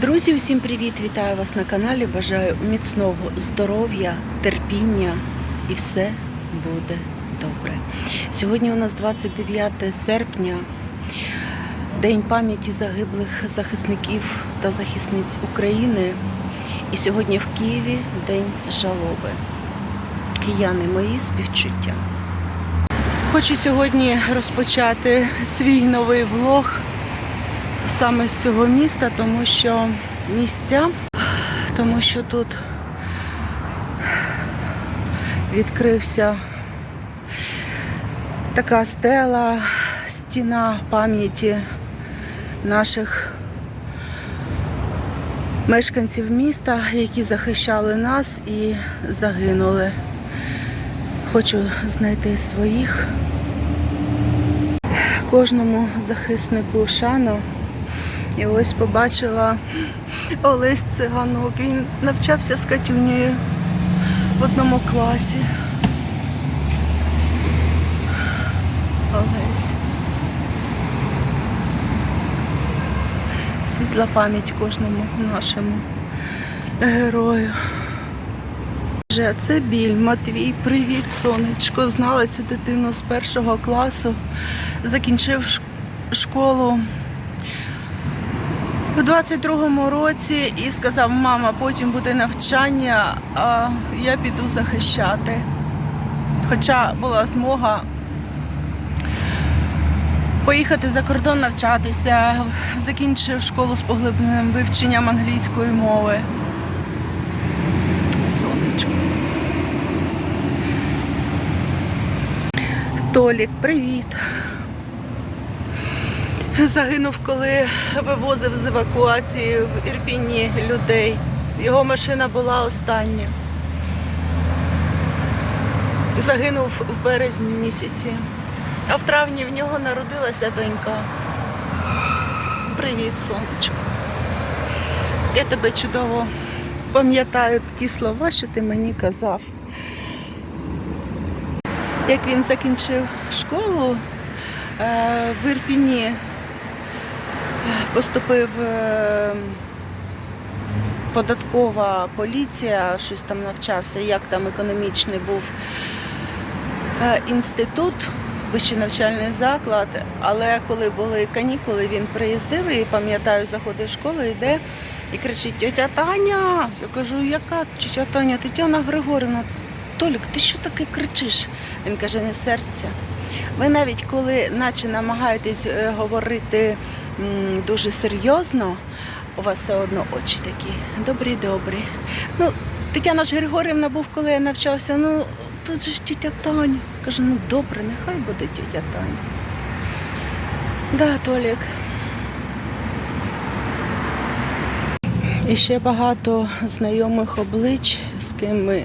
Друзі, усім привіт! Вітаю вас на каналі. Бажаю міцного здоров'я, терпіння і все буде добре. Сьогодні у нас 29 серпня, День пам'яті загиблих захисників та захисниць України. І сьогодні в Києві День жалоби. Кияни мої співчуття. Хочу сьогодні розпочати свій новий влог саме з цього міста, тому що місця, тому що тут відкрився така стела, стіна пам'яті наших мешканців міста, які захищали нас і загинули. Хочу знайти своїх. Кожному захиснику шану. І ось побачила Олесь Циганок. Він навчався з Катюнею в одному класі. Олесь. Світла пам'ять кожному нашому герою. Боже, Це біль, Матвій, привіт, сонечко. Знала цю дитину з першого класу, закінчив школу у 22-му році і сказав, мама, потім буде навчання, а я піду захищати. Хоча була змога поїхати за кордон навчатися, закінчив школу з поглибленим вивченням англійської мови. Сонечко. Толік, привіт. Загинув, коли вивозив з евакуації в Ірпіні людей. Його машина була остання. Загинув в березні місяці. А в травні в нього народилася донька. Привіт, сонечко. Я тебе чудово пам'ятаю ті слова, що ти мені казав. Як він закінчив школу е, в Ірпіні, поступив е, податкова поліція, щось там навчався, як там економічний був е, інститут, вищий навчальний заклад. Але коли були канікули, він приїздив і пам'ятаю, заходив в школу, йде і кричить: Тетя Таня! Я кажу, яка тетя Таня? Тетяна Григорівна, Толік, ти що таке кричиш? Він каже, не серця. Ви навіть коли наче намагаєтесь е, говорити дуже серйозно, у вас все одно очі такі добрі-добрі. Ну, Тетяна ж Григорівна був, коли я навчався, ну тут же ж тітя Таня. Кажу, ну добре, нехай буде тітя Таня. Да, Толік. І ще багато знайомих облич, з ким ми,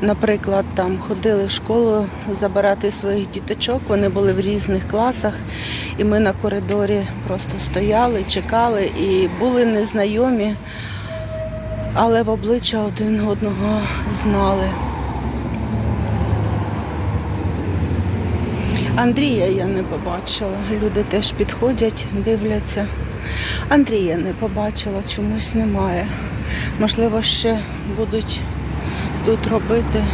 наприклад, там ходили в школу забирати своїх діточок. Вони були в різних класах, і ми на коридорі просто стояли, чекали і були незнайомі, але в обличчя один одного знали. Андрія я не побачила. Люди теж підходять, дивляться. Андрія не побачила, чомусь немає. Можливо, ще будуть тут робити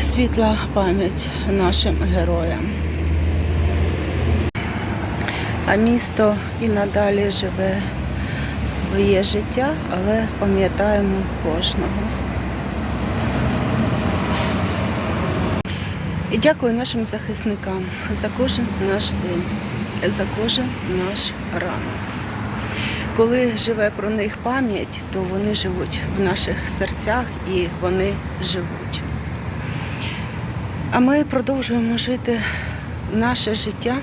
світла пам'ять нашим героям. А місто і надалі живе своє життя, але пам'ятаємо кожного. І дякую нашим захисникам за кожен наш день, за кожен наш ранок. Коли живе про них пам'ять, то вони живуть в наших серцях і вони живуть. А ми продовжуємо жити наше життя,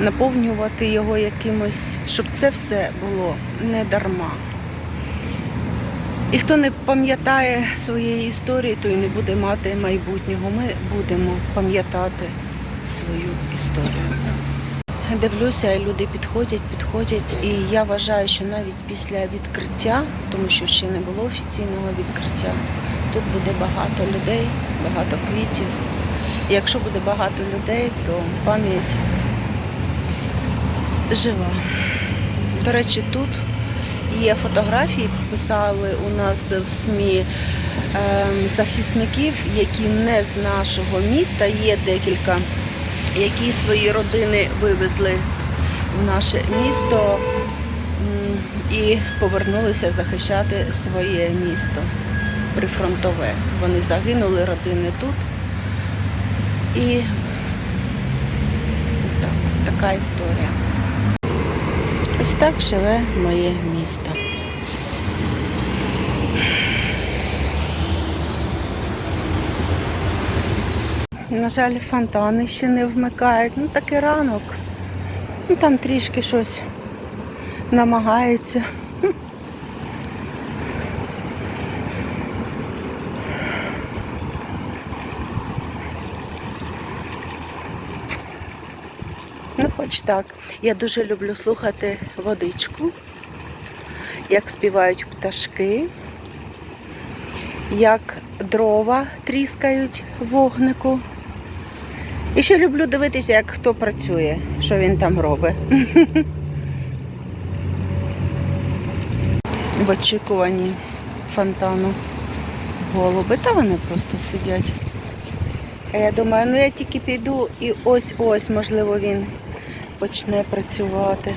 наповнювати його якимось, щоб це все було не дарма. І хто не пам'ятає своєї історії, той не буде мати майбутнього. Ми будемо пам'ятати свою історію. Дивлюся, люди підходять, підходять, і я вважаю, що навіть після відкриття, тому що ще не було офіційного відкриття, тут буде багато людей, багато квітів. І якщо буде багато людей, то пам'ять жива. До речі, тут є фотографії, писали у нас в СМІ ем, захисників, які не з нашого міста. Є декілька, які свої родини вивезли в наше місто і повернулися захищати своє місто прифронтове. Вони загинули, родини тут. І так, така історія. Ось так живе моє місто. На жаль, фонтани ще не вмикають. Ну такий ранок. Ну там трішки щось намагаються. Ну, хоч так. Я дуже люблю слухати водичку, як співають пташки, як дрова тріскають вогнику. І ще люблю дивитися, як хто працює, що він там робить. В очікуванні фонтану голуби, та вони просто сидять. А я думаю, ну я тільки піду і ось-ось, можливо, він почне працювати.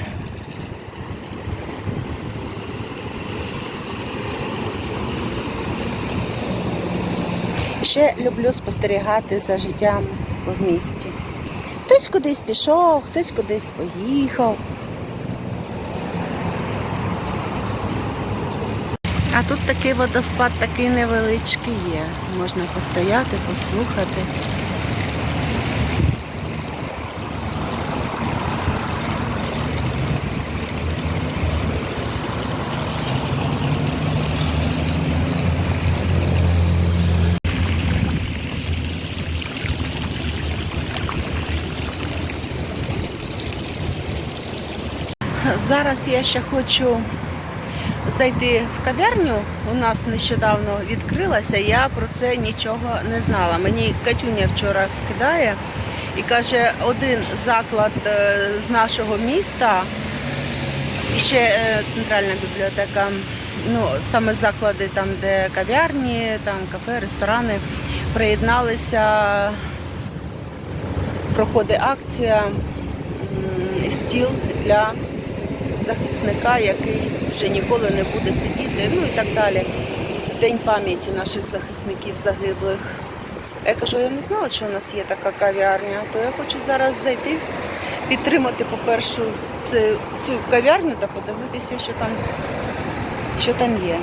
Ще люблю спостерігати за життям в місті. Хтось кудись пішов, хтось кудись поїхав. А тут такий водоспад, такий невеличкий є. Можна постояти, послухати. Зараз я ще хочу зайти в кав'ярню. У нас нещодавно відкрилася. Я про це нічого не знала. Мені Катюня вчора скидає і каже, один заклад е, з нашого міста, ще е, центральна бібліотека. Ну, саме заклади там, де кав'ярні, там кафе, ресторани приєдналися. Проходить акція стіл для захисника, який вже ніколи не буде сидіти, ну і так далі. День пам'яті наших захисників загиблих. Я кажу, я не знала, що у нас є така кав'ярня, то я хочу зараз зайти, підтримати, по-перше, цю кав'ярню та подивитися, що там, що там є.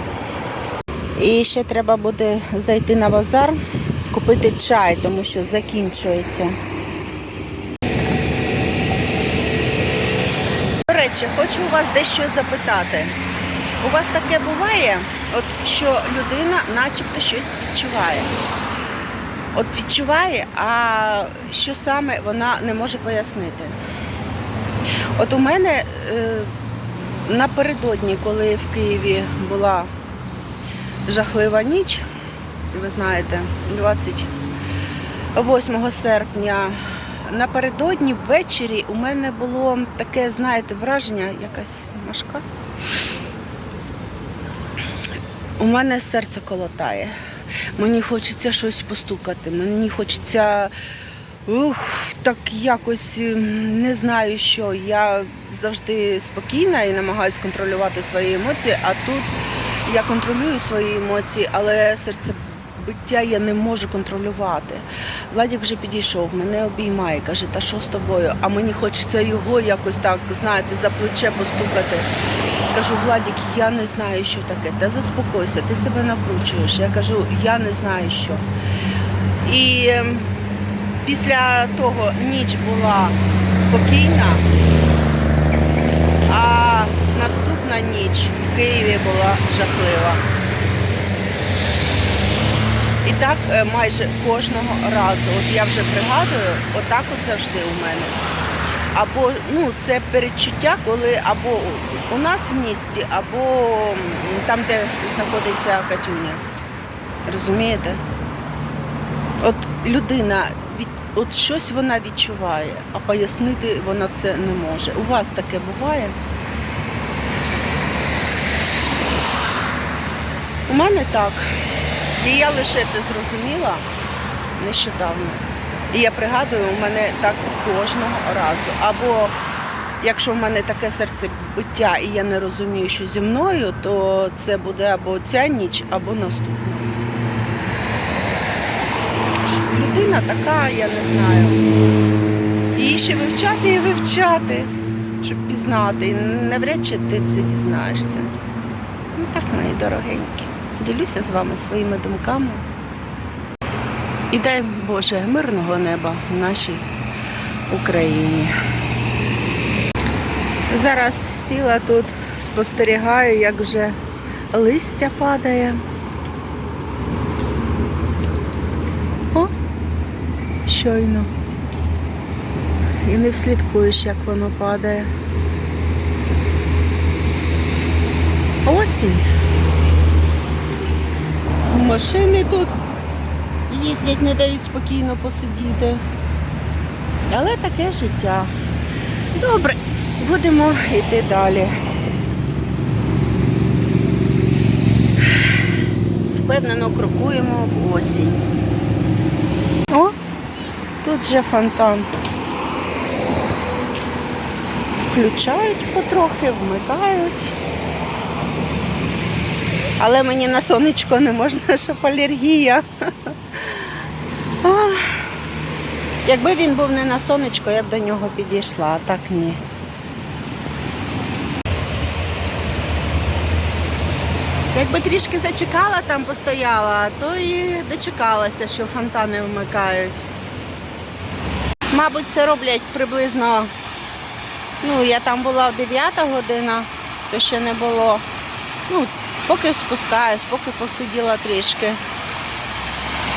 І ще треба буде зайти на базар, купити чай, тому що закінчується. Речі, хочу у вас дещо запитати. У вас таке буває, от що людина начебто щось відчуває. От відчуває, а що саме вона не може пояснити. От у мене е, напередодні, коли в Києві була жахлива ніч, ви знаєте, 28 серпня, напередодні ввечері у мене було таке, знаєте, враження, якась машка. У мене серце колотає. Мені хочеться щось постукати, мені хочеться ух, так якось ем, не знаю що. Я завжди спокійна і намагаюся контролювати свої емоції, а тут я контролюю свої емоції, але серцебиття я не можу контролювати. Владик вже підійшов, мене обіймає, каже, та що з тобою? А мені хочеться його якось так, знаєте, за плече постукати. Кажу, Владик, я не знаю, що таке. Та заспокойся, ти себе накручуєш. Я кажу, я не знаю що. І ем, після того ніч була спокійна, а наступна ніч в Києві була жахлива. Так е, майже кожного разу. От я вже пригадую, отак от завжди у мене. Або ну, це передчуття, коли або у нас в місті, або там, де знаходиться Катюня. Розумієте? От людина від, от щось вона відчуває, а пояснити вона це не може. У вас таке буває? У мене так. І я лише це зрозуміла нещодавно. І я пригадую, у мене так кожного разу. Або якщо в мене таке серцебиття і я не розумію, що зі мною, то це буде або ця ніч, або наступна. Людина така, я не знаю. Її ще вивчати і вивчати, щоб пізнати. І навряд чи ти це дізнаєшся. Ну так, дорогенькі. Ділюся з вами своїми думками. І дай Боже мирного неба в нашій Україні. Зараз сіла тут, спостерігаю, як вже листя падає. О, щойно. І не вслідкуєш, як воно падає. Осінь. Машини тут їздять, не дають спокійно посидіти. Але таке життя. Добре, будемо йти далі. Впевнено крокуємо в осінь. О, тут же фонтан. Включають потрохи, вмикають. Але мені на сонечко не можна, щоб алергія. Якби він був не на сонечко, я б до нього підійшла, а так ні. Якби трішки зачекала там постояла, то і дочекалася, що фонтани вмикають. Мабуть, це роблять приблизно, ну, я там була в 9 година, то ще не було. Ну, поки спускаюсь, поки посиділа трішки.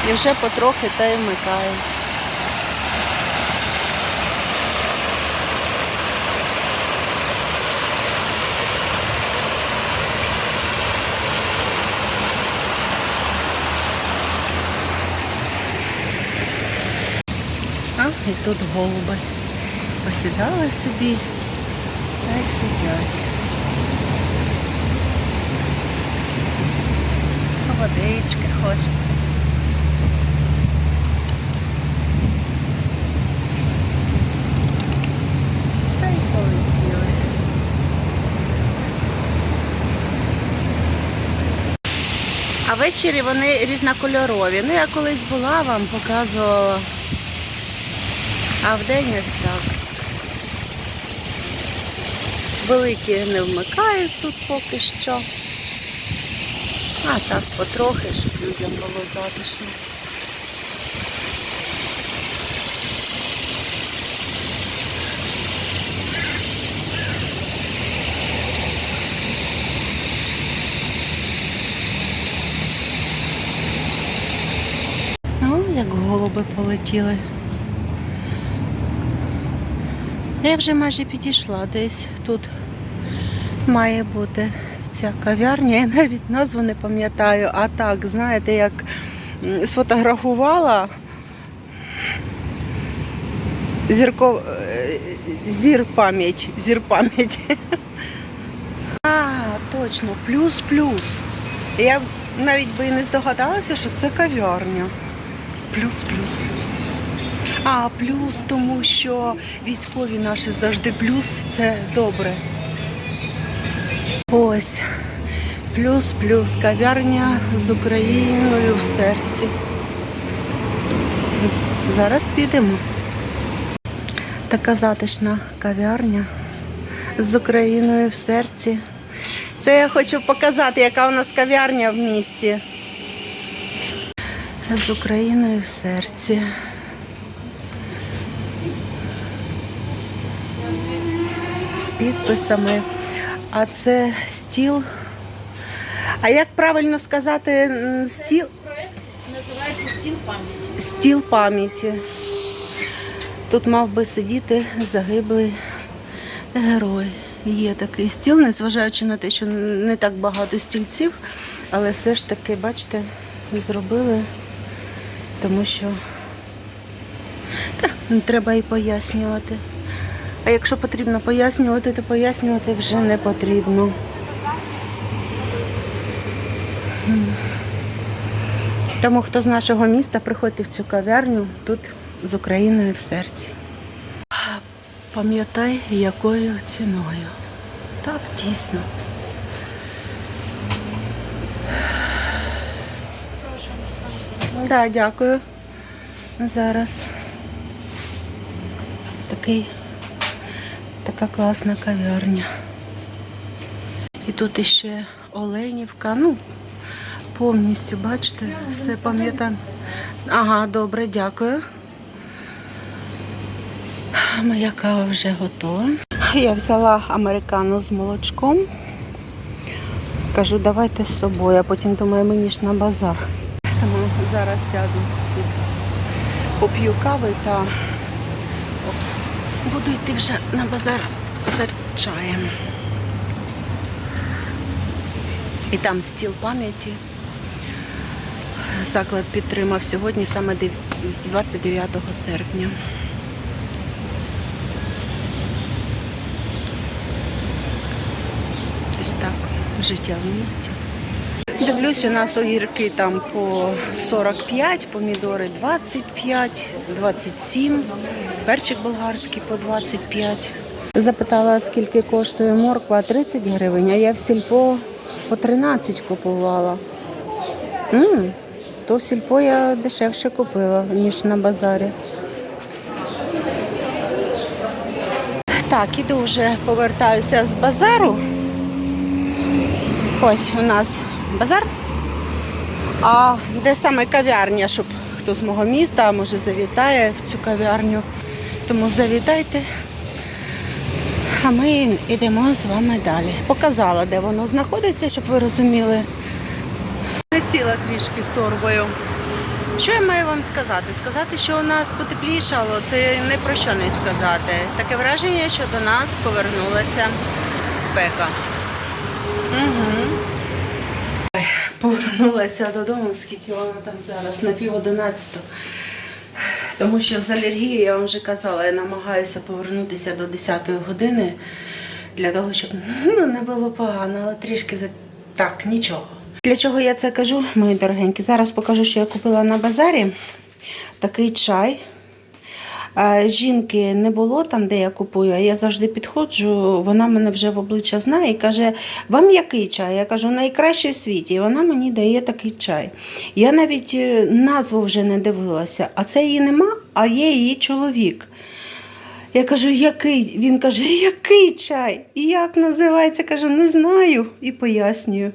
І вже потрохи та й вмикають. А, і тут голуби. Посідали собі та сидять. Водички хочеться. Та й полетіли. А ввечері вони різнокольорові. Ну, я колись була, вам показувала. А вдень ось так. Великі не вмикають тут поки що. А так потрохи, щоб людям було затишно. О, як голуби полетіли. Я вже майже підійшла десь тут має бути ця кав'ярня, я навіть назву не пам'ятаю, а так, знаєте, як сфотографувала зірко... е, зір пам'ять, зір пам'ять. А, точно, плюс-плюс. Я навіть би не здогадалася, що це кав'ярня. Плюс-плюс. А, плюс, тому що військові наші завжди плюс, це добре. Ось. Плюс-плюс кав'ярня з Україною в серці. Зараз підемо. Така затишна кав'ярня з Україною в серці. Це я хочу показати, яка у нас кав'ярня в місті. З Україною в серці. З підписами. А це стіл. А як правильно сказати стіл? Проект називається Стіл пам'яті. Стіл пам'яті. Тут мав би сидіти загиблий герой. Є такий стіл, незважаючи на те, що не так багато стільців, але все ж таки, бачите, зробили, тому що Та, не треба і пояснювати. А якщо потрібно пояснювати, то пояснювати вже не потрібно. Тому хто з нашого міста, приходьте в цю кав'ярню тут з Україною в серці. Пам'ятай, якою ціною. Так, дійсно. Так, да, дякую. Зараз такий, така класна кав'ярня. І тут іще Оленівка. Ну, повністю, бачите, все пам'ятаю. Ага, добре, дякую. Моя кава вже готова. Я взяла американу з молочком. Кажу, давайте з собою, а потім думаю, мені ж на базар. Тому зараз сяду тут, поп'ю кави та опс, буду йти вже на базар за чаєм. І там стіл пам'яті. Заклад підтримав сьогодні, саме 29 серпня. Ось так, життя в місті. Дивлюсь, у нас огірки там по 45, помідори 25, 27, перчик болгарський по 25. Запитала, скільки коштує морква 30 гривень, а я в сільпо по 13 купувала. м то в сільпо я дешевше купила, ніж на базарі. Так, іду вже повертаюся з базару. Ось у нас базар. А де саме кав'ярня, щоб хто з мого міста, може завітає в цю кав'ярню. Тому завітайте. А ми йдемо з вами далі. Показала, де воно знаходиться, щоб ви розуміли. Сіла трішки з торбою. Що я маю вам сказати? Сказати, що у нас потеплішало, це не про що не сказати. Таке враження, що до нас повернулася спека. Угу. Повернулася додому, скільки вона там зараз, на пів одинадцяту. Тому що з алергією, я вам вже казала, я намагаюся повернутися до 10 години для того, щоб ну, не було погано, але трішки за... так, нічого. Для чого я це кажу, мої дорогенькі? Зараз покажу, що я купила на базарі. Такий чай. Жінки не було там, де я купую, а я завжди підходжу, вона мене вже в обличчя знає і каже: Вам який чай? Я кажу, найкращий в світі. І вона мені дає такий чай. Я навіть е, назву вже не дивилася, а це її нема, а є її чоловік. Я кажу, який? Він каже, який чай? І як називається? Кажу, не знаю і пояснюю.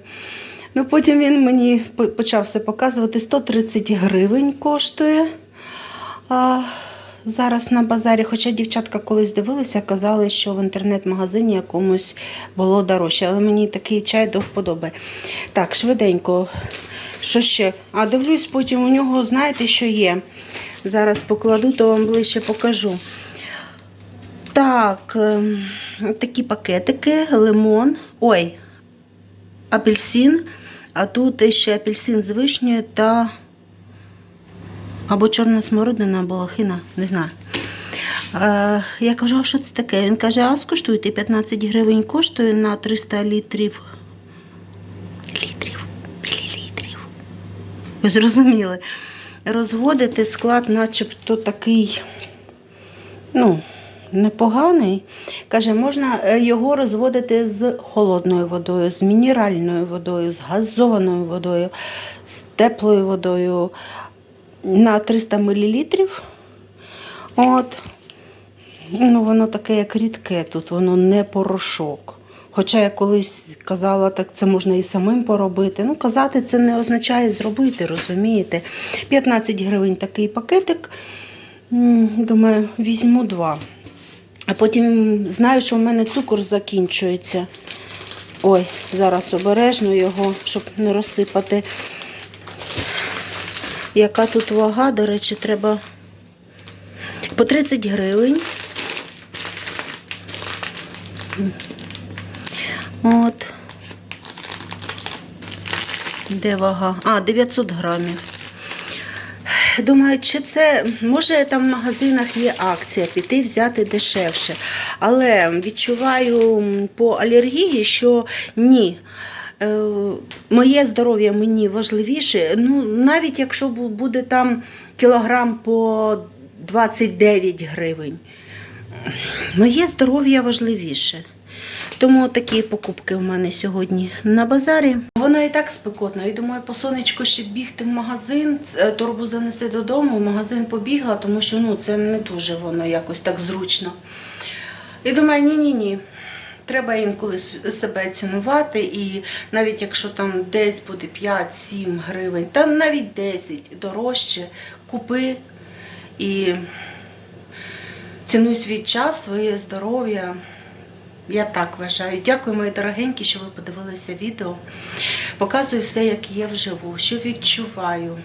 Ну, потім він мені по- почав все показувати. 130 гривень коштує. А, зараз на базарі, хоча дівчатка колись дивилися, казали, що в інтернет-магазині якомусь було дорожче, але мені такий чай до вподоби. Так, швиденько. Що ще? А дивлюсь, потім у нього, знаєте, що є. Зараз покладу, то вам ближче покажу. Так, ем, такі пакетики, лимон. Ой, апельсин, а тут ще апельсин з вишнею та або чорна смородина, або лохина, не знаю. Е, я кажу, а що це таке? Він каже, а скуштуйте, 15 гривень коштує на 300 літрів. Літрів, мілілітрів. Ви зрозуміли. Розводити склад, начебто такий, ну, непоганий. Каже, можна е, його розводити з холодною водою, з мінеральною водою, з газованою водою, з теплою водою на 300 мл. От. Ну, воно таке, як рідке тут, воно не порошок. Хоча я колись казала, так це можна і самим поробити. Ну, казати це не означає зробити, розумієте? 15 гривень такий пакетик. Думаю, візьму два. А потім знаю, що в мене цукор закінчується. Ой, зараз обережно його, щоб не розсипати. Яка тут вага, до речі, треба по 30 гривень. От. Де вага? А, 900 грамів. думаю, чи це може там в магазинах є акція, піти взяти дешевше. Але відчуваю по алергії, що ні. Е, Моє здоров'я мені важливіше. Ну, навіть якщо буде там кілограм по 29 гривень. Моє здоров'я важливіше. Тому такі покупки в мене сьогодні на базарі. Воно і так спекотно. І думаю, по сонечку ще бігти в магазин, е, торбу занеси додому, в магазин побігла, тому що ну, це не дуже воно якось так зручно. І думаю, ні-ні-ні. Треба інколи себе цінувати, і навіть якщо там десь буде 5-7 гривень, та навіть 10 дорожче, купи і цінуй свій час, своє здоров'я. Я так вважаю. Дякую, мої дорогенькі, що ви подивилися відео. Показую все, як є вживу, що відчуваю,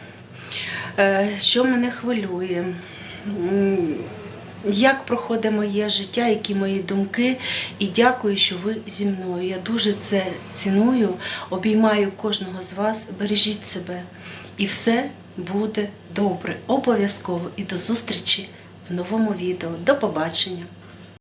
е, що мене хвилює, як проходить моє життя, які мої думки. І дякую, що ви зі мною. Я дуже це ціную, обіймаю кожного з вас. Бережіть себе. І все буде добре. Обов'язково. І до зустрічі в новому відео. До побачення!